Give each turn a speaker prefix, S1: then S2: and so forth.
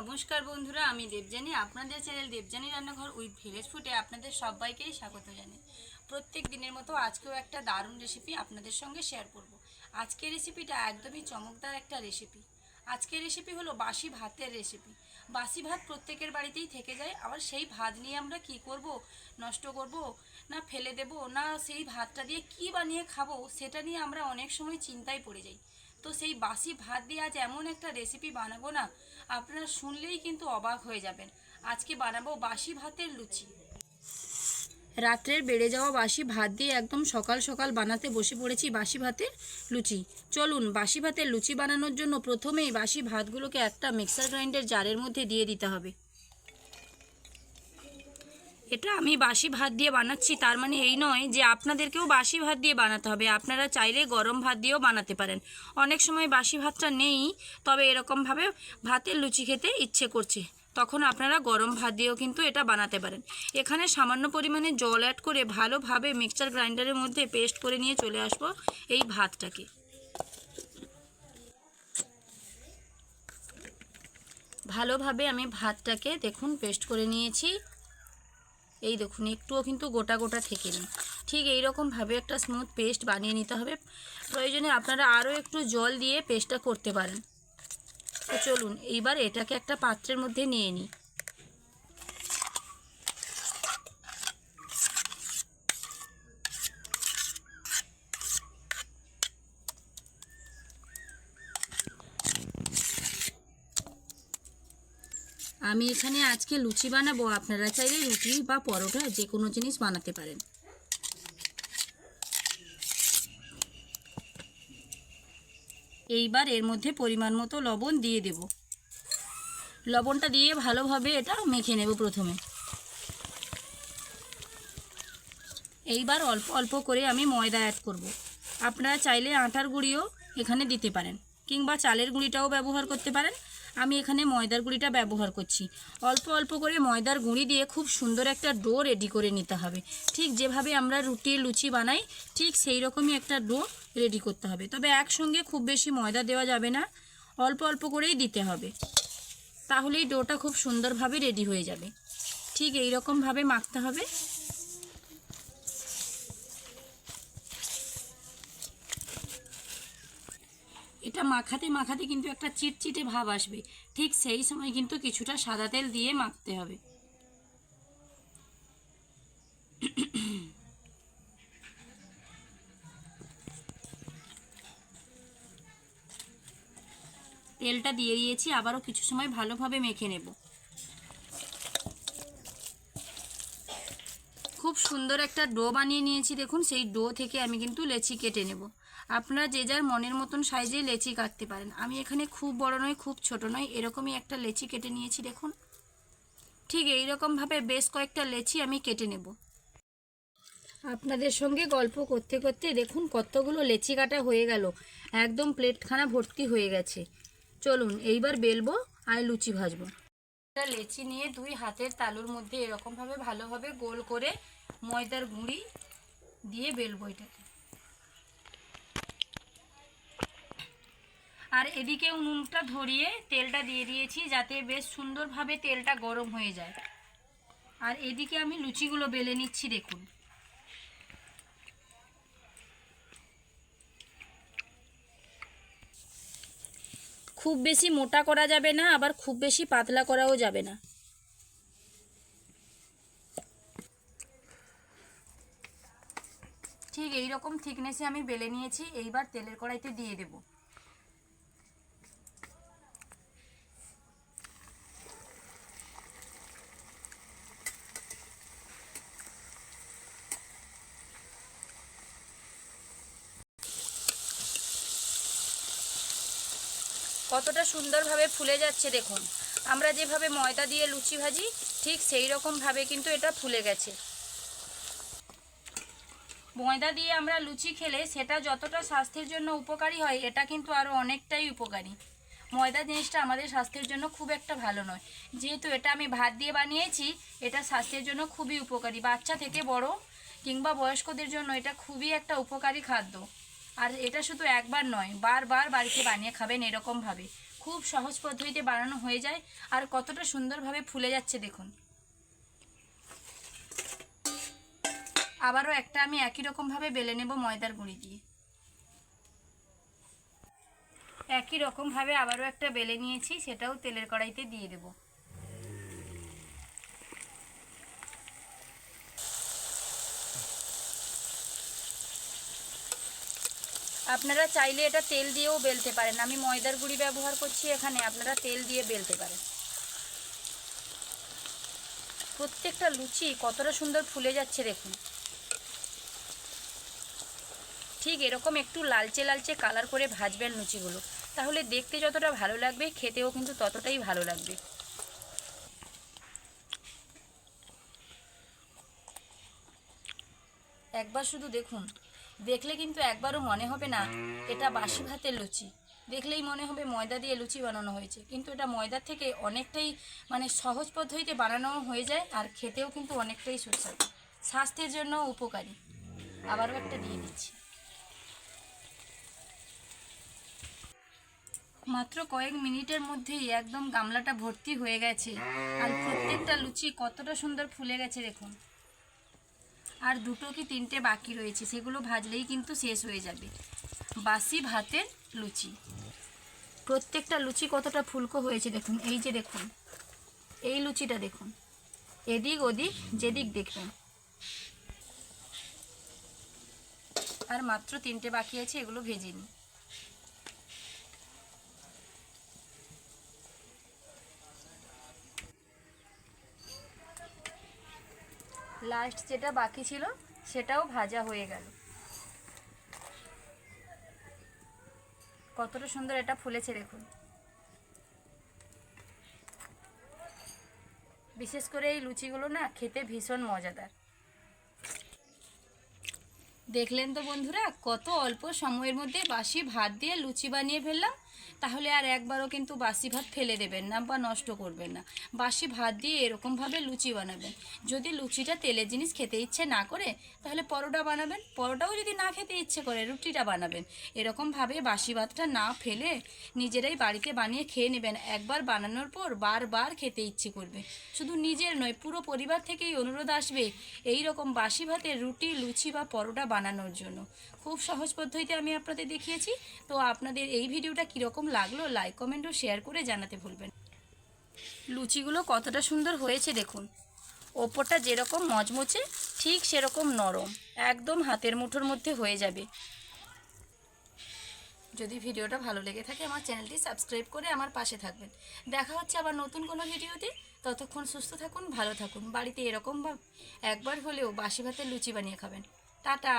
S1: নমস্কার বন্ধুরা, আমি দেবজানি আপনাদের চ্যানেল দেবজানি রান্নাঘর উইথ ভিলেজ ফুটে আপনাদের সবাইকেই স্বাগত জানাই। প্রত্যেক দিনের মতো আজকেও একটা দারুণ রেসিপি আপনাদের সঙ্গে শেয়ার করব। আজকের রেসিপিটা একদমই চমকদার একটা রেসিপি আজকের রেসিপি হলো বাসি ভাতের রেসিপি বাসি ভাত প্রত্যেকের বাড়িতেই থেকে যায়, আবার সেই ভাত নিয়ে আমরা কি করব, নষ্ট করব, না ফেলে দেব, না সেই ভাতটা দিয়ে কি বানিয়ে খাব, সেটা নিয়ে আমরা অনেক সময় চিন্তায় পড়ে যাই। তো সেই বাসি ভাত দিয়ে আজ এমন একটা রেসিপি বানাবো না, আপনারা শুনলেই কিন্তু অবাক হয়ে যাবেন। আজকে বানাবো বাসি ভাতের লুচি। রাত্রের বেড়ে যাওয়া বাসি ভাত দিয়ে একদম সকাল সকাল বানাতে বসে পড়েছি বাসি ভাতের লুচি। চলুন, বাসি ভাতের লুচি বানানোর জন্য প্রথমেই বাসি ভাতগুলোকে একটা মিক্সার গ্রাইন্ডার জারের মধ্যে দিয়ে দিতে হবে। এটা আমি বাসি ভাত দিয়ে বানাচ্ছি, তার মানে এই নয় যে আপনাদেরকেও বাসি ভাত দিয়ে বানাতে হবে। আপনারা চাইলে গরম ভাত দিয়েও বানাতে পারেন। অনেক সময় বাসি ভাতটা নেই, তবে এরকমভাবে ভাতের লুচি খেতে ইচ্ছে করছে। তখন আপনারা গরম ভাত দিয়েও কিন্তু এটা বানাতে পারেন। এখানে সামান্য পরিমাণে জল অ্যাড করে ভালোভাবে মিক্সচার গ্রাইন্ডারের মধ্যে পেস্ট করে নিয়ে চলে আসব এই ভাতটাকে। ভালোভাবে আমি ভাতটাকে দেখুন পেস্ট করে নিয়েছি। এই দেখুন, একটুও কিন্তু গোটা গোটা থেকে নিই ঠিক এই রকমভাবে একটা স্মুথ পেস্ট বানিয়ে নিতে হবে। প্রয়োজনে আপনারা আরও একটু জল দিয়ে পেস্টটা করতে পারেন। তো চলুন, এইবার এটাকে একটা পাত্রের মধ্যে নিয়ে নিই। আমি এখানে আজকে লুচি বানাবো, আপনারা চাইলে রুটি বা পরোটা যে কোনো জিনিস বানাতে পারেন। এইবার এর মধ্যে পরিমাণ মতো লবণ দিয়ে দেব। লবণটা দিয়ে ভালোভাবে এটা মেখে নেব প্রথমে। এইবার অল্প অল্প করে আমি ময়দা অ্যাড করব। আপনারা চাইলে আটার গুঁড়িও এখানে দিতে পারেন, কিংবা চালের গুঁড়িটাও ব্যবহার করতে পারেন। আমি এখানে ময়দার গুঁড়িটা ব্যবহার করছি। অল্প অল্প করে ময়দার গুঁড়ি দিয়ে খুব সুন্দর একটা ডো রেডি করে নিতে হবে। ঠিক যেভাবে আমরা রুটি, লুচি বানাই, ঠিক সেই রকমই একটা ডো রেডি করতে হবে। তবে একসঙ্গে খুব বেশি ময়দা দেওয়া যাবে না, অল্প অল্প করেই দিতে হবে। তাহলেই ডোটা খুব সুন্দরভাবে রেডি হয়ে যাবে। ঠিক এই রকমভাবে মাখতে হবে। মাখাতে মাখাতে কিন্তু একটা চিটচিটে ভাব আসবে। ঠিক সেই সময় কিন্তু কিছুটা সাদা তেল দিয়ে মাখতে হবে। তেলটা দিয়ে দিয়েছি, আবারও কিছু সময় ভালোভাবে মেখে নেব। খুব সুন্দর একটা ডো বানিয়ে নিয়েছি, দেখুন সেই ডো থেকে আমি কিন্তু লেচি কেটে নেব। আপনারা যে যার মনের মতন সাইজে লেচি কাটতে পারেন। আমি এখানে খুব বড় নয়, খুব ছোট নয়, এরকমই একটা লেচি কেটে নিয়েছি, দেখুন। ঠিক এই রকমভাবে বেশ কয়েকটা লেচি আমি কেটে নেব। আপনাদের সঙ্গে গল্প করতে করতে দেখুন কতগুলো লেচি কাটা হয়ে গেল। একদম প্লেটখানা ভর্তি হয়ে গেছে। চলুন, এইবার বেলবো আর লুচি ভাজবো। একটা লেচি নিয়ে দুই হাতের তালুর মধ্যে এরকমভাবে ভালোভাবে গোল করে ময়দার গুঁড়ি দিয়ে বেলবো এটাকে। আর এদিকে উনুনটা ধরিয়ে তেলটা দিয়ে দিয়েছি যাতে বেশ সুন্দরভাবে তেলটা গরম হয়ে যায়। আর এদিকে আমি লুচিগুলো বেলে নিচ্ছি, দেখুন। খুব বেশি মোটা করা যাবে না, আবার খুব বেশি পাতলা করাও যাবে না। ঠিক এই রকম থিকনেসে আমি বেলে নিয়েছি, এইবার তেলের কড়াইতে দিয়ে দেব। কতটা সুন্দরভাবে ফুলে যাচ্ছে দেখুন। আমরা যেভাবে ময়দা দিয়ে লুচি ভাজি, ঠিক সেই রকমভাবে কিন্তু এটা ফুলে গেছে। ময়দা দিয়ে আমরা লুচি খেলে সেটা যতটা স্বাস্থ্যের জন্য উপকারী হয়, এটা কিন্তু আরও অনেকটাই উপকারী। ময়দা জিনিসটা আমাদের স্বাস্থ্যের জন্য খুব একটা ভালো নয়। যেহেতু এটা আমি ভাত দিয়ে বানিয়েছি, এটা স্বাস্থ্যের জন্য খুবই উপকারী। বাচ্চা থেকে বড় কিংবা বয়স্কদের জন্য এটা খুবই একটা উপকারী খাদ্য। আর এটা শুধু একবার নয়, বারবার বাড়িতে বানিয়ে খাবেন এরকমভাবে। খুব সহজ পদ্ধতিতে বানানো হয়ে যায় আর কতটা সুন্দরভাবে ফুলে যাচ্ছে দেখুন। আবারও একটা আমি একই রকমভাবে বেলে নেব ময়দার গুঁড়ি দিয়ে। একই রকমভাবে আবারও একটা বেলে নিয়েছি, সেটাও তেলের কড়াইতে দিয়ে দেব। আপনারা চাইলে এটা তেল দিয়েও বেলতে পারেন। আমি ময়দার গুঁড়ি ব্যবহার করছি এখানে, আপনারা তেল দিয়ে বেলতে পারেন। প্রত্যেকটা লুচি কতটা সুন্দর ফুলে যাচ্ছে দেখুন। ঠিক এরকম একটু লালচে লালচে কালার করে ভাজবেন লুচিগুলো। তাহলে দেখতে যতটা ভালো লাগবে, খেতেও কিন্তু ততটাই ভালো লাগবে। একবার শুধু দেখুন দেখলে কিন্তু একবারও মনে হবে না, এটা বাসি ভাতের লুচি। দেখলেই মনে হবে ময়দা দিয়ে লুচি বানানো হয়েছে। কিন্তু এটা ময়দার থেকে অনেকটাই মানে সহজ পদ্ধতিতে বানানো হয়ে যায় আর খেতেও কিন্তু অনেকটাই সুস্বাদু। স্বাস্থ্যের জন্য উপকারী। আবারও একটা দিয়ে দিচ্ছি। মাত্র কয়েক মিনিটের মধ্যেই একদম গামলাটা ভর্তি হয়ে গেছে। আর প্রত্যেকটা লুচি কতটা সুন্দর ফুলে গেছে দেখুন। আর দুটো কি তিনটে বাকি রয়েছে, সেগুলো ভাজলেই কিন্তু শেষ হয়ে যাবে। বাসি ভাতের লুচি। প্রত্যেকটা লুচি কতটা ফুলকো হয়েছে দেখুন, এই যে দেখুন, এই লুচিটা দেখুন, এদিক ওদিক যেদিক দেখবেন। আর মাত্র তিনটে বাকি আছে, এগুলো ভেজে নিই লাস্ট যেটা বাকি ছিল, সেটাও ভাজা হয়ে গেল। কতটা সুন্দর এটা ফুলেছে দেখুন। বিশেষ করে এই লুচিগুলো না খেতে ভীষণ মজাদার। দেখলেন তো বন্ধুরা, কত অল্প সময়ের মধ্যে বাসি ভাত দিয়ে লুচি বানিয়ে ফেললাম। তাহলে আর একবারও কিন্তু বাসি ভাত ফেলে দেবেন না বা নষ্ট করবেন না। বাসি ভাত দিয়ে এরকমভাবে লুচি বানাবেন। যদি লুচিটা তেলের জিনিস খেতে ইচ্ছে না করে, তাহলে পরোটা বানাবেন। পরোটাও যদি না খেতে ইচ্ছে করে, রুটিটা বানাবেন। এরকমভাবে বাসি ভাতটা না ফেলে নিজেরাই বাড়িতে বানিয়ে খেয়ে নেবেন। একবার বানানোর পর বারবার খেতে ইচ্ছে করবে। শুধু নিজের নয়, পুরো পরিবার থেকেই অনুরোধ আসবে এই রকম বাসি ভাতের রুটি, লুচি বা পরোটা বানানোর জন্য। খুব সহজ পদ্ধতিতে আমি আপনাদের দেখিয়েছি। তো আপনাদের এই ভিডিওটা কীরকম লাগল লাইক কমেন্ট ও শেয়ার করে জানাতে ভুলবেন লুচিগুলো কতটা সুন্দর হয়েছে দেখুন। ওপরটা যেরকম মচমচে, ঠিক সেরকম নরম। একদম হাতের মুঠোর মধ্যে হয়ে যাবে। যদি ভিডিওটা ভালো লেগে থাকে, আমার চ্যানেলটি সাবস্ক্রাইব করে আমার পাশে থাকবেন। দেখা হচ্ছে আবার নতুন কোনো ভিডিওতে। ততক্ষণ সুস্থ থাকুন, ভালো থাকুন। বাড়িতে এরকম বা একবার হলেও বাসি ভাতের লুচি বানিয়ে খাবেন। টাটা!